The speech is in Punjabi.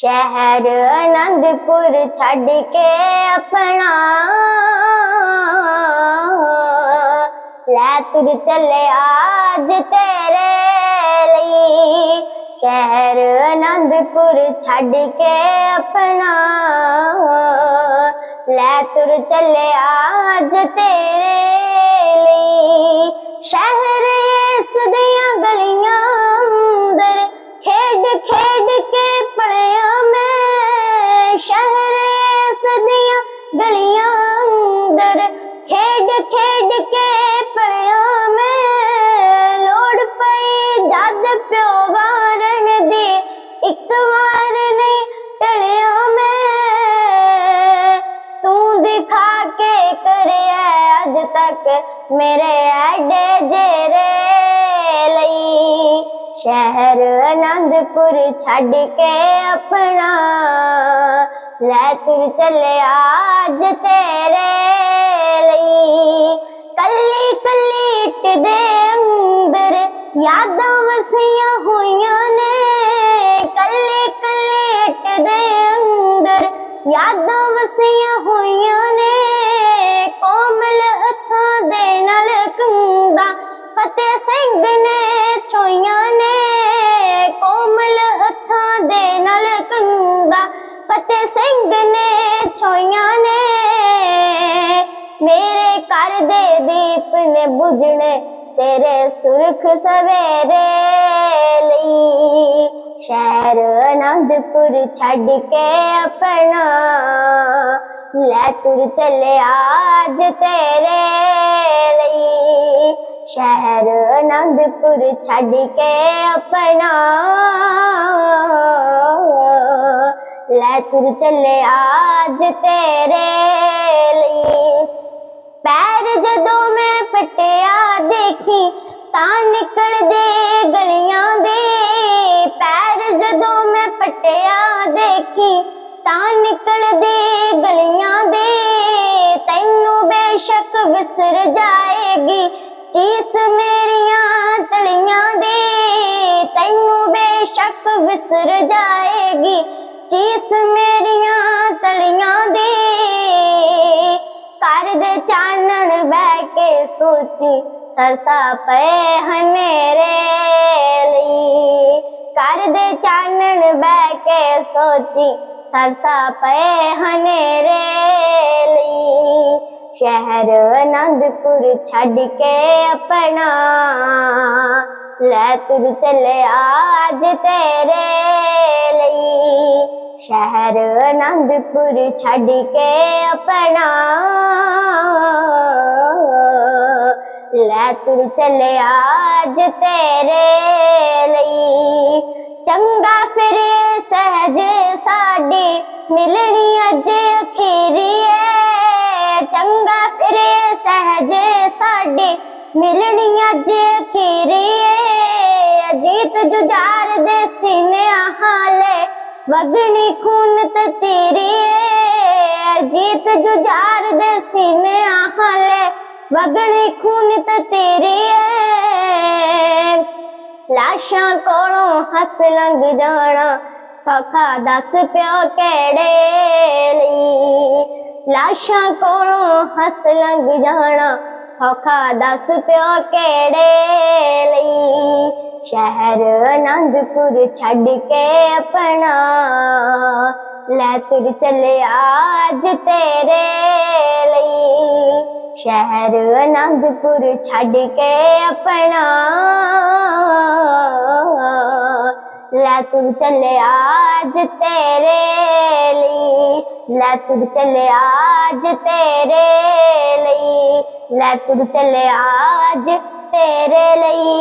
ਸ਼ਹਿਰ ਅਨੰਦਪੁਰ ਛੱਡ ਕੇ ਆਪਣਾ। ਲੈ ਤੁਰ ਚੱਲੇ ਅੱਜ ਤੇਰੇ ਲਈ। ਸ਼ਹਿਰ ਅਨੰਦਪੁਰ ਛੱਡ ਕੇ ਆਪਣਾ। ਲੈ ਤੁਰ ਚੱਲੇ ਅੱਜ ਤੇਰੇ ਲਈ। ਸ਼ਹਿਰ ਇਸ ਦੀਆਂ ਗਲੀਆਂ ਖੇਡ ਕੇ ਪਲਿਆ ਮੈਂ। ਸ਼ਹਿਰ ਇਸ ਦੀਆਂ ਗਲੀਆਂ ਅੰਦਰ ਖੇਡ ਖੇਡ ਕੇ ਪਲਿਆ ਮੈਂ। ਲੋੜ ਪਈ ਜਦ ਪਿਓ ਵਾਰਨ ਦੀ ਇੱਕ ਵਾਰ ਨਹੀਂ ਟਲਿਆ ਮੈਂ। ਤੂੰ ਦਿਖਾ ਕੇ ਕਰਿਆ ਅੱਜ ਤੱਕ ਮੇਰੇ ਐਡੇ ਜੇਰੇ ਸ਼ਹਿਰ ਅਨੰਦਪੁਰ ਛੱਡ ਕੇ ਆਪਣਾ। ਲੈ ਤੁਰ ਚੱਲਿਆ ਅੱਜ ਤੇਰੇ ਲਈ। ਕੱਲੀ ਕੱਲੀ ਇੱਟ ਦੇ ਅੰਦਰ ਯਾਦਾਂ ਵਸੀਆਂ ਹੋਈਆਂ ਨੇ। ਕੱਲੀ ਕੱਲੀ ਇੱਟ ਦੇ ਅੰਦਰ ਯਾਦਾਂ ਵਸੀਆਂ ਹੋਈਆਂ ਸਿੰਘ ਨੇ ਛੋਈਆਂ ਨੇ। ਮੇਰੇ ਘਰ ਦੇ ਦੀਪ ਨੇ ਬੁਝਣੇ, ਤੇਰੇ ਸੁਰਖ ਸਵੇਰੇ ਲਈ। ਸ਼ਹਿਰ ਅਨੰਦਪੁਰ ਛੱਡ ਕੇ ਆਪਣਾ, ਲੈ ਤੁਰ ਚੱਲੇ ਅੱਜ ਤੇਰੇ ਲਈ। ਸ਼ਹਿਰ ਅਨੰਦਪੁਰ ਛੱਡ ਕੇ ਆਪਣਾ ਲੈ ਤੁਰ ਚੱਲੇ ਅੱਜ ਤੇਰੇ ਲਈ। ਪੈਰ ਜਦੋਂ ਮੈਂ ਪਟਿਆ ਦੇਖੀ ਤਾਂ ਨਿਕਲਦੇ ਗਲੀਆਂ ਦੇ। ਪੈਰ ਜਦੋਂ ਮੈਂ ਪਟਿਆ ਦੇਖੀ ਤਾਂ ਨਿਕਲਦੇ ਗਲੀਆਂ ਦੇ। ਤੈਨੂੰ ਬੇਸ਼ੱਕ ਵਿਸਰ ਜਾਏਗੀ ਚੀਸ ਮੇਰੀਆਂ ਤਲੀਆਂ ਦੇ। ਤੈਨੂੰ ਬੇਸ਼ੱਕ ਵਿਸਰ ਜਾਏਗੀ ਚੀਸ ਮੇਰੀਆਂ ਤਲੀਆਂ ਦੀ। ਕਰ ਦੇ ਚਾਨਣ ਬਹਿ ਕੇ ਸੋਚੀ, ਸਰਸਾ ਪਏ ਹਨੇਰੇ ਲਈ। ਕਰ ਦੇ ਚਾਨਣ ਬਹਿ ਕੇ ਸੋਚੀ, ਸਰਸਾ ਪਏ ਹਨੇਰੇ ਲਈ। ਸ਼ਹਿਰ ਅਨੰਦਪੁਰ ਛੱਡ ਕੇ ਆਪਣਾ ਲੈ ਤੁਰ ਚੱਲੇ ਅੱਜ ਤੇਰੇ ਲਈ। ਸ਼ਹਿਰ ਆਨੰਦਪੁਰ ਛੱਡ ਕੇ ਆਪਣਾ। ਲੈ ਤੁਰ ਚੱਲੇ ਅੱਜ ਤੇਰੇ ਲਈ। ਚੰਗਾ ਫਿਰ ਸਹਜ ਸਾਡੀ ਮਿਲਣੀ ਅੱਜ ਅਖੀਰੀ ਏ। ਚੰਗਾ ਫਿਰ ਸਹਜ ਸਾਡੀ ਮਿਲਣੀ ਅੱਜ ਅਖੀਰੀ ਏ ਅਜੀਤ ਜੁਝਾਰ ਦੇ ਸੀਨੇ ਹਾਲੇ ਵਗਣੀ ਖੂਨ ਤੇ ਤੇਰੀ, ਅਜੀਤ ਜੁਝਾਰ ਦੇ ਸੀਨੇ ਹਾਲੇ ਵਗਣੀ ਖੂਨ ਤੇ ਤੇਰੀ। ਏ ਲਾਸ਼ਾਂ ਕੋਲੋਂ ਹੱਸ ਲੰਘ ਜਾਣਾ ਸੌਖਾ, ਦੱਸ ਪਿਓ ਕਿਹੜੇ ਲਈ? ਲਾਸ਼ਾਂ ਕੋਲੋਂ ਹੱਸ ਲੰਘ ਜਾਣਾ ਸੌਖਾ ਦੱਸ ਪਿਓ ਕਿਹੜੇ ਲਈ? ਸ਼ਹਿਰ ਅਨੰਦਪੁਰ ਛੱਡ ਕੇ ਆਪਣਾ। ਲੈ ਤੁਰ ਚੱਲੇ ਅੱਜ ਤੇਰੇ ਲਈ। ਸ਼ਹਿਰ ਅਨੰਦਪੁਰ ਛੱਡ ਕੇ ਆਪਣਾ। ਲੈ ਤੁਰ ਚੱਲਿਆ ਅੱਜ ਤੇਰੇ ਲਈ। ਲੈ ਤੁਰ ਚੱਲੇ ਅੱਜ ਤੇਰੇ ਲੈ ਤੁਰ ਚੱਲੇ ਅੱਜ ਤੇਰੇ ਲਈ।